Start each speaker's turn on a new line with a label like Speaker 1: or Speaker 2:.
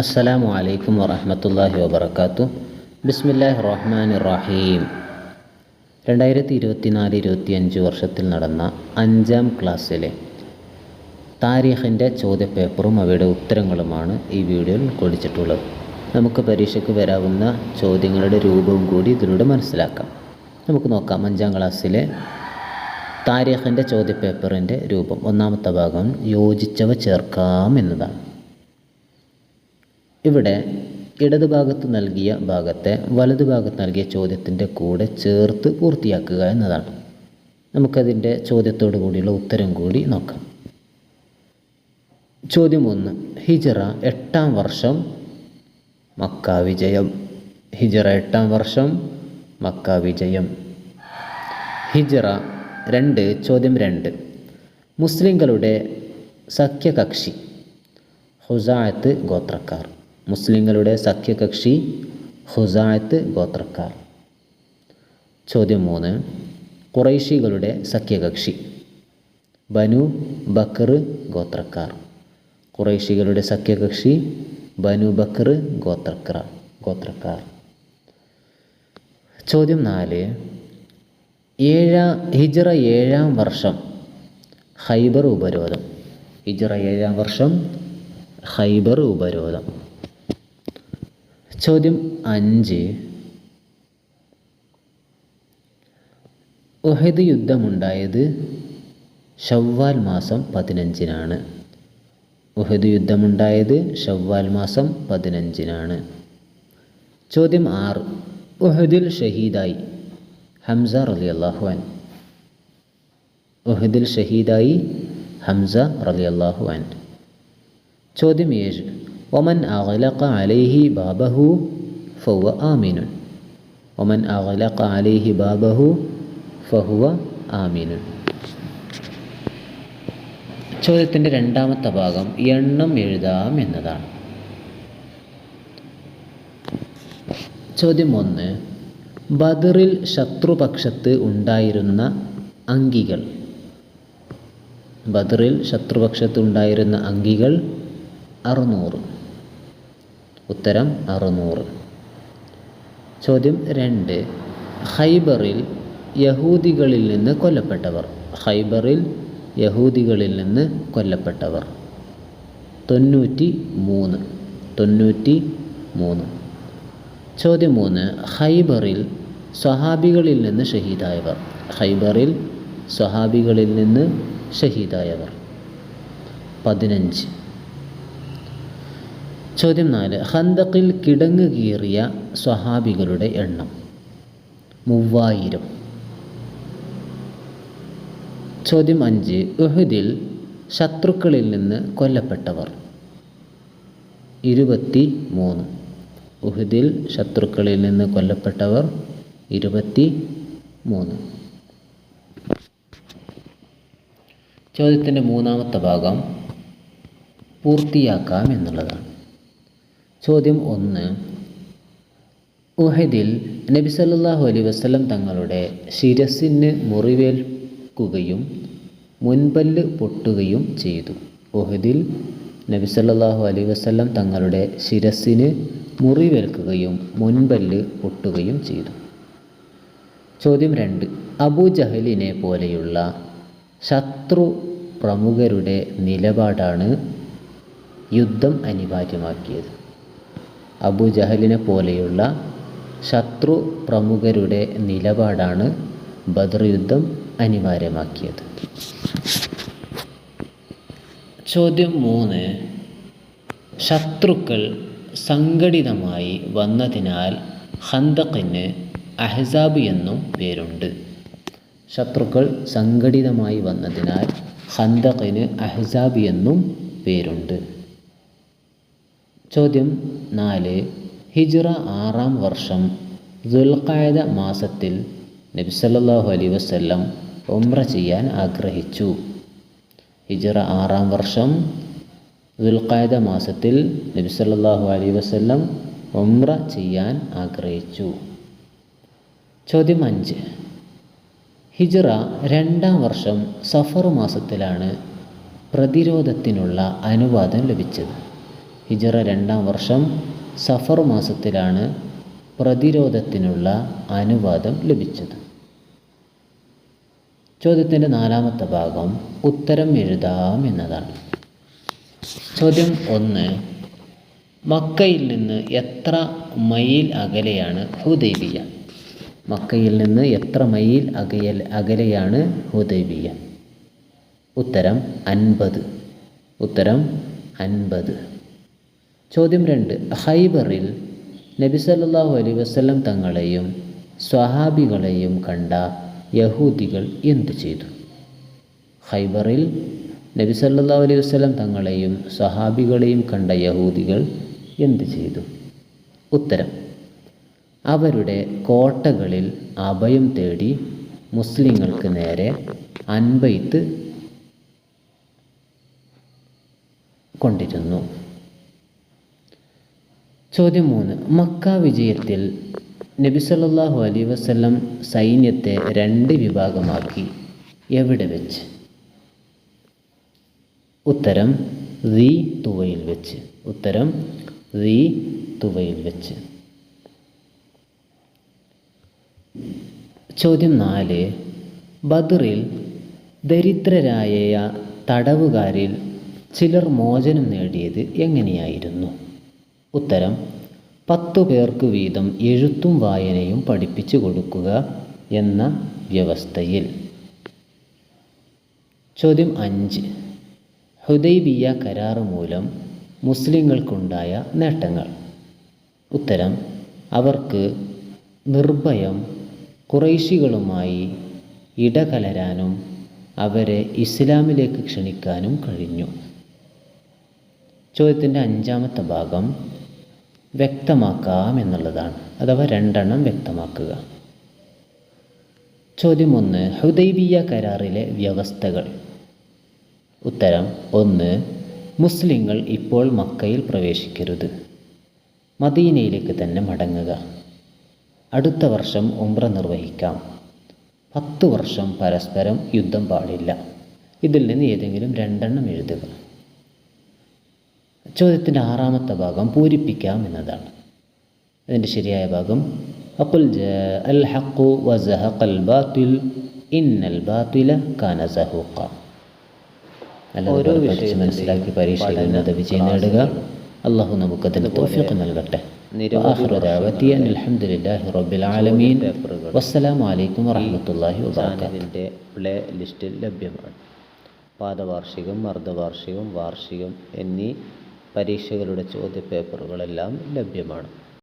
Speaker 1: അസ്സലാമു അലൈക്കും വറഹമത്തല്ലാഹി വബർക്കാത്തു ബിസ്മില്ലാഹി റഹ്മാൻ റഹീം രണ്ടായിരത്തി ഇരുപത്തിനാല് ഇരുപത്തിയഞ്ച് വർഷത്തിൽ നടന്ന അഞ്ചാം ക്ലാസ്സിലെ താരീഖിന്റെ ചോദ്യപേപ്പറും അവയുടെ ഉത്തരങ്ങളുമാണ് ഈ വീഡിയോയിൽ ഉൾക്കൊള്ളിച്ചിട്ടുള്ളത് നമുക്ക് പരീക്ഷയ്ക്ക് വരാവുന്ന ചോദ്യങ്ങളുടെ രൂപവും കൂടി ഇതിലൂടെ മനസ്സിലാക്കാം. നമുക്ക് നോക്കാം അഞ്ചാം ക്ലാസ്സിലെ താരീഖിന്റെ ചോദ്യപേപ്പറിന്റെ രൂപം. ഒന്നാമത്തെ ഭാഗം യോജിച്ചവ ചേർക്കാം എന്നതാണ്. ഇവിടെ ഇടതുഭാഗത്ത് നൽകിയ ഭാഗത്തെ വലതുഭാഗത്ത് നൽകിയ ചോദ്യത്തിന്റെ കൂടെ ചേർത്ത് പൂർത്തിയാക്കുക എന്നതാണ്. നമുക്കതിന്റെ ചോദ്യത്തോടു കൂടിയുള്ള ഉത്തരം കൂടി നോക്കാം. ചോദ്യം ഒന്ന്. ഹിജറ എട്ടാം വർഷം മക്ക വിജയം. ഹിജറ എട്ടാം വർഷം മക്ക വിജയം. ഹിജറ രണ്ട് ചോദ്യം രണ്ട്. മുസ്ലിങ്ങളുടെ സഖ്യകക്ഷി ഹുസായത്ത് ഗോത്രക്കാർ. മുസ്ലിങ്ങളുടെ സഖ്യകക്ഷി ഹുസായത്ത് ഗോത്രക്കാർ. ചോദ്യം മൂന്ന്. കുറൈശികളുടെ സഖ്യകക്ഷി. ബനു ബക്കർ ഗോത്രക്കാർ. കുറൈശികളുടെ സഖ്യകക്ഷി ബനു ബക്കർ ഗോത്രക്കാർ ഗോത്രക്കാർ. ചോദ്യം നാല്. ഏഴാം ഹിജറ ഏഴാം വർഷം ഹൈബർ ഉപരോധം. ഹിജറ ഏഴാം വർഷം ഹൈബർ ഉപരോധം. ചോദ്യം അഞ്ച്. ഒഹദ് യുദ്ധമുണ്ടായത് ഷവ്വാൽ മാസം പതിനഞ്ചിനാണ്. ഉഹദ് യുദ്ധമുണ്ടായത് ഷവ്വാൽ മാസം പതിനഞ്ചിനാണ്. ചോദ്യം ആറ്. ഉഹദിൽ ഷഹീദായി ഹംസ റലി അള്ളാഹു അൻ ഉഹദിൽ ഷഹീദായി ഹംസ റലി അള്ളാഹു അൻ ചോദ്യം ഏഴ്. ഒമൻ അഗലഖ അലൈഹി ബാബഹു ഫഹുവ ആമിനുൻ ഒമൻ അഗലഖ അലൈഹി ബാബഹു ഫഹുവ ആമിനുൻ ചോദ്യത്തിന്റെ രണ്ടാമത്തെ ഭാഗം എണ്ണം എഴുതാം എന്നതാണ്. ചോദ്യം ഒന്ന്. ബദറിൽ ശത്രുപക്ഷത്ത് ഉണ്ടായിരുന്ന അങ്കികൾ. ബദറിൽ ശത്രുപക്ഷത്ത് ഉണ്ടായിരുന്ന അങ്കികൾ അറുന്നൂറ് ഉത്തരം അറുന്നൂറ്. ചോദ്യം രണ്ട്. ഹൈബറിൽ യഹൂദികളിൽ നിന്ന് കൊല്ലപ്പെട്ടവർ. ഹൈബറിൽ യഹൂദികളിൽ നിന്ന് കൊല്ലപ്പെട്ടവർ. തൊണ്ണൂറ്റി മൂന്ന് തൊണ്ണൂറ്റി മൂന്ന് ചോദ്യം മൂന്ന്. ഹൈബറിൽ സ്വഹാബികളിൽ നിന്ന് ഷഹീദായവർ. ഹൈബറിൽ സ്വഹാബികളിൽ നിന്ന് ഷഹീദായവർ. പതിനഞ്ച്. ചോദ്യം നാല് ഹന്തക്കിൽ കിടങ്ങ് കീറിയ സ്വഹാബികളുടെ എണ്ണം. മൂവായിരം. ചോദ്യം അഞ്ച് ഉഹുദിൽ ശത്രുക്കളിൽ നിന്ന് കൊല്ലപ്പെട്ടവർ. ഇരുപത്തി മൂന്ന് ഉഹുദിൽ ശത്രുക്കളിൽ നിന്ന് കൊല്ലപ്പെട്ടവർ ഇരുപത്തി മൂന്ന് ചോദ്യത്തിന്റെ മൂന്നാമത്തെ ഭാഗം പൂർത്തിയാക്കാം എന്നുള്ളതാണ്. ചോദ്യം ഒന്ന്. ഉഹദിൽ നബി സല്ലാഹു അലൈഹി വസ്ലം തങ്ങളുടെ ശിരസിന് മുറിവേൽക്കുകയും മുൻപല്ല് പൊട്ടുകയും ചെയ്തു. ഉഹദിൽ നബി സല്ലാഹു അലൈഹി വസ്ലം തങ്ങളുടെ ശിരസിന് മുറിവേൽക്കുകയും മുൻപല്ല് പൊട്ടുകയും ചെയ്തു. ചോദ്യം രണ്ട്. അബൂ ജഹലിനെ പോലെയുള്ള ശത്രു പ്രമുഖരുടെ നിലപാടാണ് യുദ്ധം അനിവാര്യമാക്കിയത്. അബു ജഹലിനെ പോലെയുള്ള ശത്രു പ്രമുഖരുടെ നിലപാടാണ് ബദർ യുദ്ധം അനിവാര്യമാക്കിയത്. ചോദ്യം മൂന്ന്. ശത്രുക്കൾ സംഘടിതമായി വന്നതിനാൽ ഹന്തക്കിന് അഹ്സാബ് എന്നും പേരുണ്ട്. ശത്രുക്കൾ സംഘടിതമായി വന്നതിനാൽ ഹന്തക്കിന് അഹ്സാബ് എന്നും പേരുണ്ട്. ചോദ്യം നാല്. ഹിജ്റ ആറാം വർഷം ദുൽഖായത മാസത്തിൽ നബി സല്ലല്ലാഹു വസ്ല്ലം ഉംറ ചെയ്യാൻ ആഗ്രഹിച്ചു. ഹിജ്റ ആറാം വർഷം ദുൽഖായത മാസത്തിൽ നബി സല്ലല്ലാഹു വസ്ല്ലം വസല്ലം ഉംറ ചെയ്യാൻ ആഗ്രഹിച്ചു. ചോദ്യം അഞ്ച്. ഹിജ്റ രണ്ടാം വർഷം സഫർ മാസത്തിലാണ് പ്രതിരോധത്തിനുള്ള അനുവാദം ലഭിച്ചത്. ഹിജറ രണ്ടാം വർഷം സഫർ മാസത്തിലാണ് പ്രതിരോധത്തിനുള്ള അനുവാദം ലഭിച്ചത്. ചോദ്യത്തിന്റെ നാലാമത്തെ ഭാഗം ഉത്തരം എഴുതാം എന്നതാണ്. ചോദ്യം ഒന്ന് മക്കയിൽ നിന്ന് എത്ര മൈൽ അകലെയാണ് ഹുദൈബിയ? മക്കയിൽ നിന്ന് എത്ര മൈൽ അകയൽ അകലെയാണ് ഹുദൈബിയ? ഉത്തരം അൻപത്. ഉത്തരം അൻപത്. ചോദ്യം രണ്ട്. ഹൈബറിൽ നബി സല്ലാഹു അലൈഹി വസ്ലം തങ്ങളെയും സ്വഹാബികളെയും കണ്ട യഹൂദികൾ എന്തു ചെയ്തു? ഹൈബറിൽ നബി സല്ലല്ലാഹു അലൈഹി വസ്ലം തങ്ങളെയും സ്വഹാബികളെയും കണ്ട യഹൂദികൾ എന്തു ചെയ്തു? ഉത്തരം. അവരുടെ കോട്ടകളിൽ അഭയം തേടി മുസ്ലിങ്ങൾക്ക് നേരെ അൻപയ്ത്ത് കൊണ്ടിരുന്നു. ചോദ്യം മൂന്ന് മക്ക വിജയത്തിൽ നബി സല്ലല്ലാഹു അലൈഹി വസല്ലം സൈന്യത്തെ രണ്ട് വിഭാഗമാക്കി. എവിടെ വെച്ച്? ഉത്തരം റീ തുവയിൽ വെച്ച്. ഉത്തരം റീ തുവയിൽ വെച്ച്. ചോദ്യം നാല്. ബദറിൽ ദരിദ്രരായ തടവുകാരിൽ ചിലർ മോചനം നേടിയത് എങ്ങനെയായിരുന്നു? ഉത്തരം പത്തു പേർക്ക് വീതം എഴുത്തും വായനയും പഠിപ്പിച്ചു കൊടുക്കുക എന്ന വ്യവസ്ഥയിൽ. ചോദ്യം അഞ്ച്. ഹുദൈബിയ കരാർ മൂലം മുസ്ലിങ്ങൾക്കുണ്ടായ നേട്ടങ്ങൾ. ഉത്തരം അവർക്ക് നിർഭയം കുറൈശികളുമായി ഇടകലരാനും അവരെ ഇസ്ലാമിലേക്ക് ക്ഷണിക്കാനും കഴിഞ്ഞു. ചോദ്യത്തിന്റെ അഞ്ചാമത്തെ ഭാഗം വ്യക്തമാക്കാം എന്നുള്ളതാണ്. അഥവാ രണ്ടെണ്ണം വ്യക്തമാക്കുക. ചോദ്യം ഒന്ന് ഹുദൈബിയ കരാറിലെ വ്യവസ്ഥകൾ. ഉത്തരം ഒന്ന് മുസ്ലിങ്ങൾ ഇപ്പോൾ മക്കയിൽ പ്രവേശിക്കരുത്. മദീനയിലേക്ക് തന്നെ മടങ്ങുക. അടുത്ത വർഷം ഉംറ നിർവഹിക്കാം. പത്ത് വർഷം പരസ്പരം യുദ്ധം പാടില്ല. ഇതിൽ നിന്ന് ഏതെങ്കിലും രണ്ടെണ്ണം എഴുതുക. ചോദ്യത്തിന്റെ ആറാമത്തെ ഭാഗം പൂരിപ്പിക്കാം എന്നതാണ്. അതിന്റെ ശരിയായ ഭാഗം അക്കുൽ അൽ ഹക്കു വസഹഖൽ ബാത്തിൽ ഇന്നൽ ബാത്തില കാന സഹൂക്ക അല്ലാതെ മനസ്സിലാക്കി പരീക്ഷ വിജയം നേടുക. അള്ളാഹു നമുക്കതിന് തോഫിക്ക് നൽകട്ടെ.
Speaker 2: പ്ലേ ലിസ്റ്റിൽ ലഭ്യമാണ്. പാദവാർഷികം അർദ്ധവാർഷികം വാർഷികം എന്നീ പരീക്ഷകളുടെ ചോദ്യപേപ്പറുകളെല്ലാം ലഭ്യമാണ്.